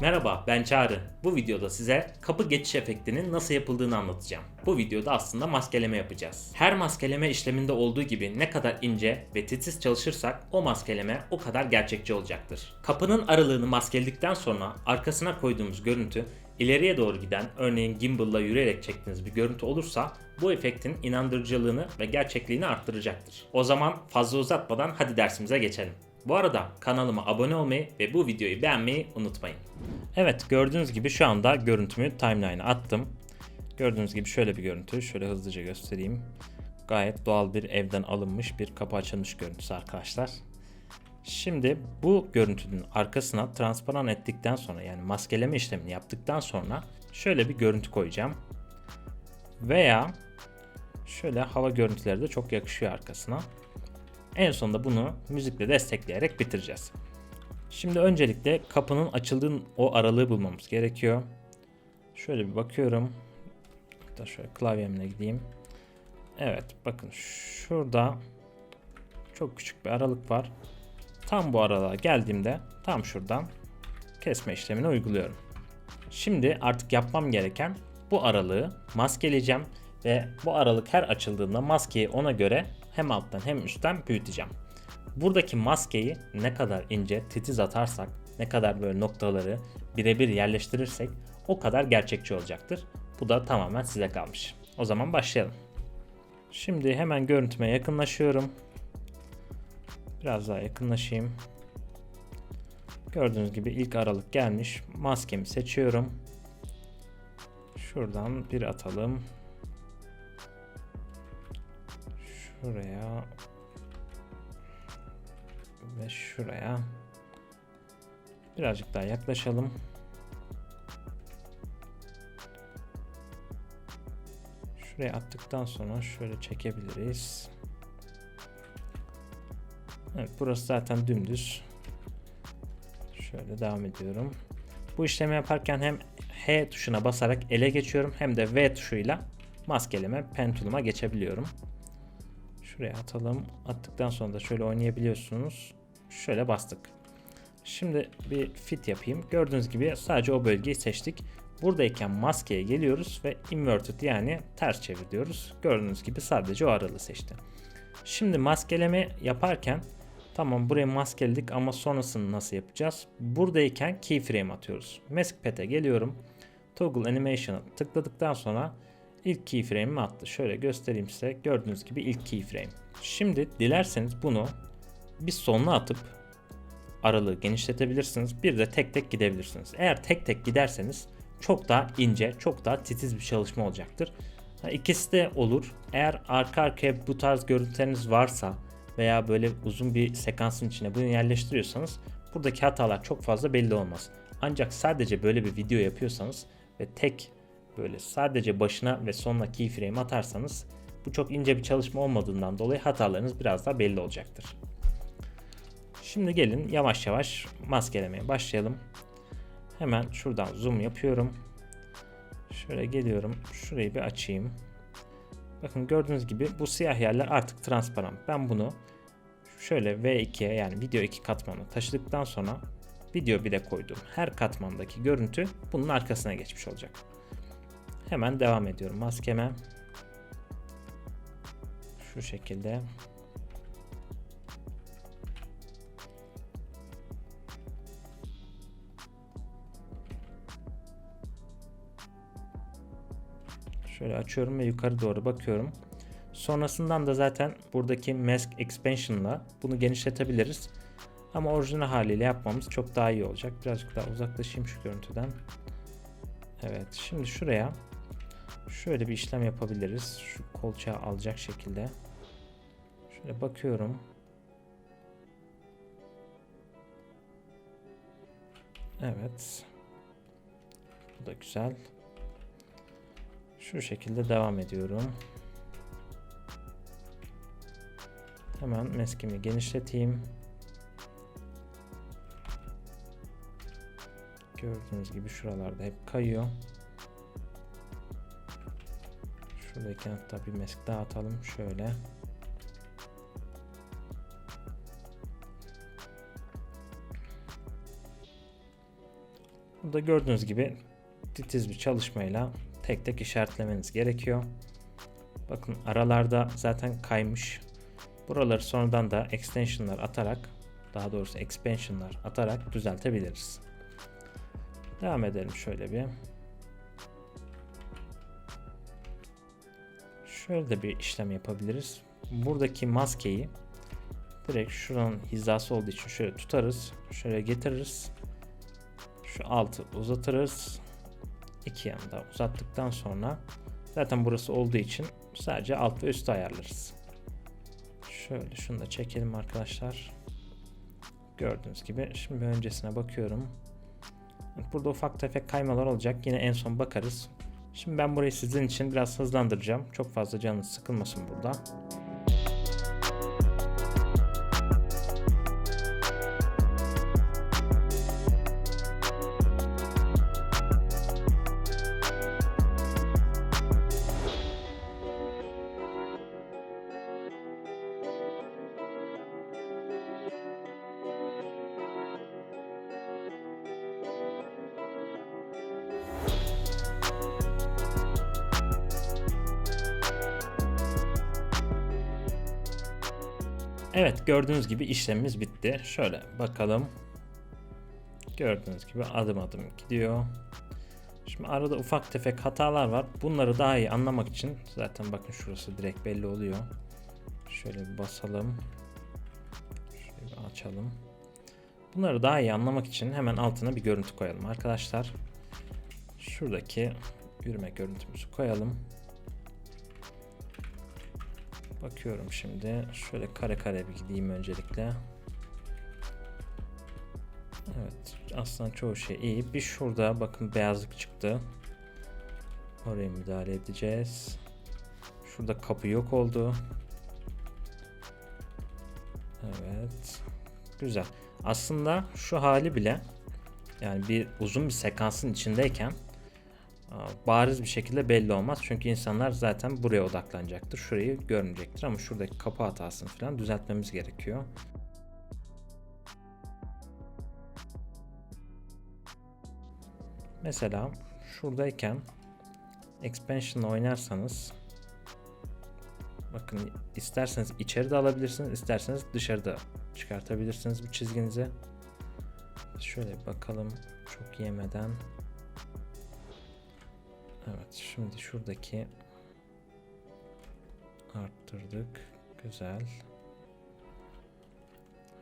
Merhaba ben Çağrı. Bu videoda size kapı geçiş efektinin nasıl yapıldığını anlatacağım. Bu videoda aslında maskeleme yapacağız. Her maskeleme işleminde olduğu gibi ne kadar ince ve titiz çalışırsak o maskeleme o kadar gerçekçi olacaktır. Kapının aralığını maskeledikten sonra arkasına koyduğumuz görüntü ileriye doğru giden örneğin gimbal'la yürüyerek çektiğiniz bir görüntü olursa bu efektin inandırıcılığını ve gerçekliğini arttıracaktır. O zaman fazla uzatmadan hadi dersimize geçelim. Bu arada kanalıma abone olmayı ve bu videoyu beğenmeyi unutmayın. Evet gördüğünüz gibi şu anda görüntümü timeline'a attım. Gördüğünüz gibi şöyle bir görüntü. Şöyle hızlıca göstereyim. Gayet doğal bir evden alınmış bir kapı açılmış görüntüsü arkadaşlar. Şimdi bu görüntünün arkasına transparan ettikten sonra yani maskeleme işlemini yaptıktan sonra şöyle bir görüntü koyacağım. Veya şöyle hava görüntüleri de çok yakışıyor arkasına. En sonunda bunu müzikle destekleyerek bitireceğiz. Şimdi öncelikle kapının açıldığın o aralığı bulmamız gerekiyor. Şöyle bir bakıyorum. Hatta şöyle klavyemle gideyim. Evet bakın şurada çok küçük bir aralık var. Tam bu aralığa geldiğimde tam şuradan kesme işlemini uyguluyorum. Şimdi artık yapmam gereken bu aralığı maskeleyeceğim ve bu aralık her açıldığında maskeyi ona göre hem alttan hem üstten büyüteceğim. Buradaki maskeyi ne kadar ince titiz atarsak, ne kadar böyle noktaları birebir yerleştirirsek o kadar gerçekçi olacaktır. Bu da tamamen size kalmış. O zaman başlayalım. Şimdi hemen görüntüme yakınlaşıyorum. Biraz daha yakınlaşayım. Gördüğünüz gibi ilk aralık gelmiş. Maskemi seçiyorum. Şuradan bir atalım. Şuraya ve şuraya birazcık daha yaklaşalım. Şuraya attıktan sonra şöyle çekebiliriz. Evet burası zaten dümdüz. Şöyle devam ediyorum. Bu işlemi yaparken hem H tuşuna basarak ele geçiyorum hem de V tuşuyla maskeleme pentuluma geçebiliyorum. Şuraya atalım. Attıktan sonra da şöyle oynayabiliyorsunuz. Şöyle bastık. Şimdi bir fit yapayım. Gördüğünüz gibi sadece o bölgeyi seçtik. Buradayken maskeye geliyoruz ve inverted yani ters çevir diyoruz. Gördüğünüz gibi sadece o aralığı seçti. Şimdi maskeleme yaparken tamam buraya maskeledik ama sonrasını nasıl yapacağız? Buradayken keyframe atıyoruz. Mask Pet'e geliyorum. Toggle Animation'a tıkladıktan sonra ilk keyframe'imi attı. Şöyle göstereyim size. Gördüğünüz gibi ilk keyframe. Şimdi dilerseniz bunu bir sonuna atıp aralığı genişletebilirsiniz. Bir de tek tek gidebilirsiniz. Eğer tek tek giderseniz çok daha ince, çok daha titiz bir çalışma olacaktır. İkisi de olur. Eğer arka arkaya bu tarz görüntüleriniz varsa veya böyle uzun bir sekansın içine bunu yerleştiriyorsanız buradaki hatalar çok fazla belli olmaz. Ancak sadece böyle bir video yapıyorsanız ve tek böyle sadece başına ve sonuna keyframe atarsanız bu çok ince bir çalışma olmadığından dolayı hatalarınız biraz daha belli olacaktır. Şimdi gelin yavaş yavaş maskelemeye başlayalım. Hemen şuradan zoom yapıyorum. Şöyle geliyorum. Şurayı bir açayım. Bakın gördüğünüz gibi bu siyah yerler artık transparan. Ben bunu şöyle V2'ye yani video 2 katmanı taşıdıktan sonra video 1'e koyduğum her katmandaki görüntü bunun arkasına geçmiş olacak. Hemen devam ediyorum maskeme. Şu şekilde. Şöyle açıyorum ve yukarı doğru bakıyorum. Sonrasından da zaten buradaki Mask Expansion'la bunu genişletebiliriz. Ama orijinal haliyle yapmamız çok daha iyi olacak. Birazcık daha uzaklaşayım şu görüntüden. Evet şimdi şuraya şöyle bir işlem yapabiliriz. Şu kolçağı alacak şekilde. Şöyle bakıyorum. Evet. Bu da güzel. Şu şekilde devam ediyorum. Hemen meskimi genişleteyim. Gördüğünüz gibi şuralarda hep kayıyor. Şuradaki hatta bir mesk daha atalım. Şöyle. Burada gördüğünüz gibi titiz bir çalışmayla tek tek işaretlemeniz gerekiyor. Bakın aralarda zaten kaymış. Buraları sonradan da extensionlar atarak daha doğrusu expansionlar atarak düzeltebiliriz. Devam edelim şöyle bir. Şöyle de bir işlem yapabiliriz. Buradaki maskeyi direkt şuranın hizası olduğu için şöyle tutarız. Şöyle getiririz. Şu altı uzatırız. İki yanında uzattıktan sonra zaten burası olduğu için sadece alt ve üstü ayarlarız. Şöyle şunu da çekelim arkadaşlar. Gördüğünüz gibi şimdi öncesine bakıyorum. Burada ufak tefek kaymalar olacak. Yine en son bakarız. Şimdi ben burayı sizin için biraz hızlandıracağım. Çok fazla canınız sıkılmasın burada. Evet gördüğünüz gibi işlemimiz bitti. Şöyle bakalım. Gördüğünüz gibi adım adım gidiyor. Şimdi arada ufak tefek hatalar var. Bunları daha iyi anlamak için zaten bakın şurası direkt belli oluyor. Şöyle bir basalım. Şöyle açalım. Bunları daha iyi anlamak için hemen altına bir görüntü koyalım arkadaşlar. Şuradaki yürüme görüntümüzü koyalım. Bakıyorum şimdi. Şöyle kare kare bir gideyim öncelikle. Evet. Aslında çoğu şey iyi. Bir şurada bakın beyazlık çıktı. Oraya müdahale edeceğiz. Şurada kapı yok oldu. Evet. Güzel. Aslında şu hali bile yani bir uzun bir sekansın içindeyken bariz bir şekilde belli olmaz. Çünkü insanlar zaten buraya odaklanacaktır. Şurayı görmeyecektir ama şuradaki kapı hatasını falan düzeltmemiz gerekiyor. Mesela şuradayken expansion oynarsanız bakın isterseniz içeride alabilirsiniz isterseniz dışarıda çıkartabilirsiniz bu çizginizi. Şöyle bakalım çok yemeden Evet şimdi şuradaki arttırdık. Güzel.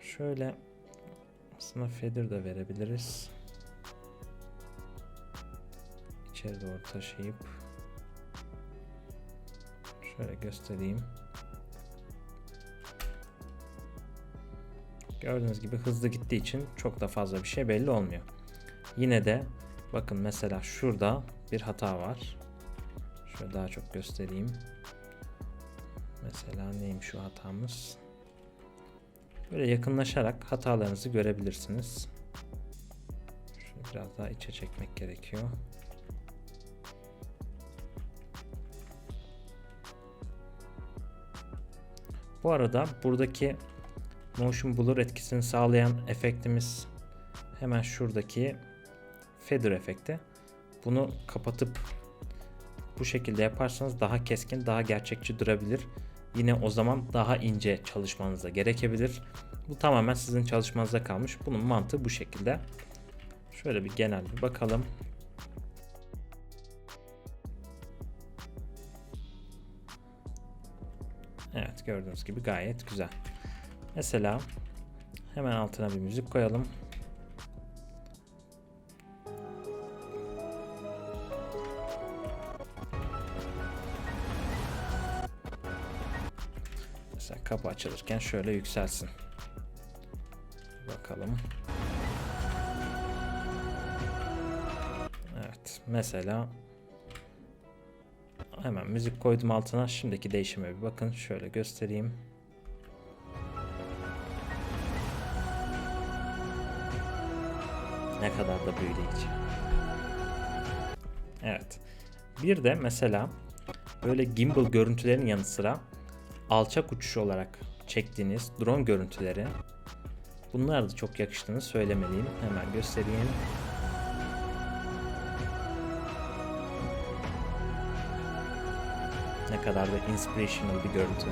Şöyle aslında feather da verebiliriz. İçeri doğru taşıyıp şöyle göstereyim. Gördüğünüz gibi hızlı gittiği için çok da fazla bir şey belli olmuyor. Yine de bakın mesela şurada bir hata var. Şöyle daha çok göstereyim. Mesela neymiş şu hatamız? Böyle yakınlaşarak hatalarınızı görebilirsiniz. Şunu biraz daha içe çekmek gerekiyor. Bu arada buradaki motion blur etkisini sağlayan efektimiz hemen şuradaki feather efekti. Bunu kapatıp bu şekilde yaparsanız daha keskin, daha gerçekçi durabilir. Yine o zaman daha ince çalışmanıza gerekebilir. Bu tamamen sizin çalışmanıza kalmış. Bunun mantığı bu şekilde. Şöyle bir genel bir bakalım. Evet gördüğünüz gibi gayet güzel. Mesela hemen altına bir müzik koyalım. Kapı açılırken şöyle yükselsin. Bakalım. Evet mesela hemen müzik koydum altına. Şimdiki değişime bir bakın. Şöyle göstereyim. Ne kadar da büyüleyici. Evet. Bir de mesela böyle gimbal görüntülerin yanı sıra alçak uçuş olarak çektiğiniz drone görüntüleri bunlar da çok yakıştığını söylemeliyim. Hemen göstereyim. Ne kadar da inspirational bir görüntü.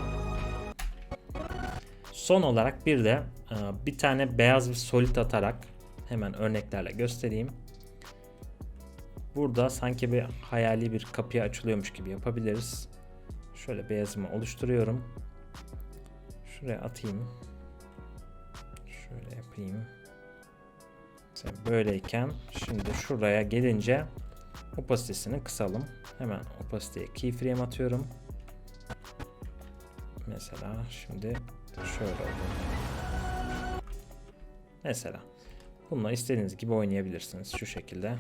Son olarak bir de e, bir tane beyaz bir solid atarak hemen örneklerle göstereyim. Burada sanki bir hayali bir kapıya açılıyormuş gibi yapabiliriz. Şöyle beyazımı oluşturuyorum. Şuraya atayım. Şöyle yapayım. Mesela böyleyken şimdi şuraya gelince opasitesini kısalım. Hemen opasiteye keyframe atıyorum. Mesela şimdi şöyle oldu. Mesela bununla istediğiniz gibi oynayabilirsiniz şu şekilde.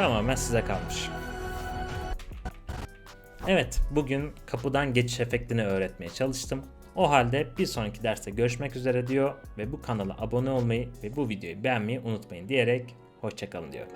Tamamen size kalmış. Evet, bugün kapıdan geçiş efektini öğretmeye çalıştım. O halde bir sonraki derste görüşmek üzere diyor ve bu kanala abone olmayı ve bu videoyu beğenmeyi unutmayın diyerek hoşçakalın diyor.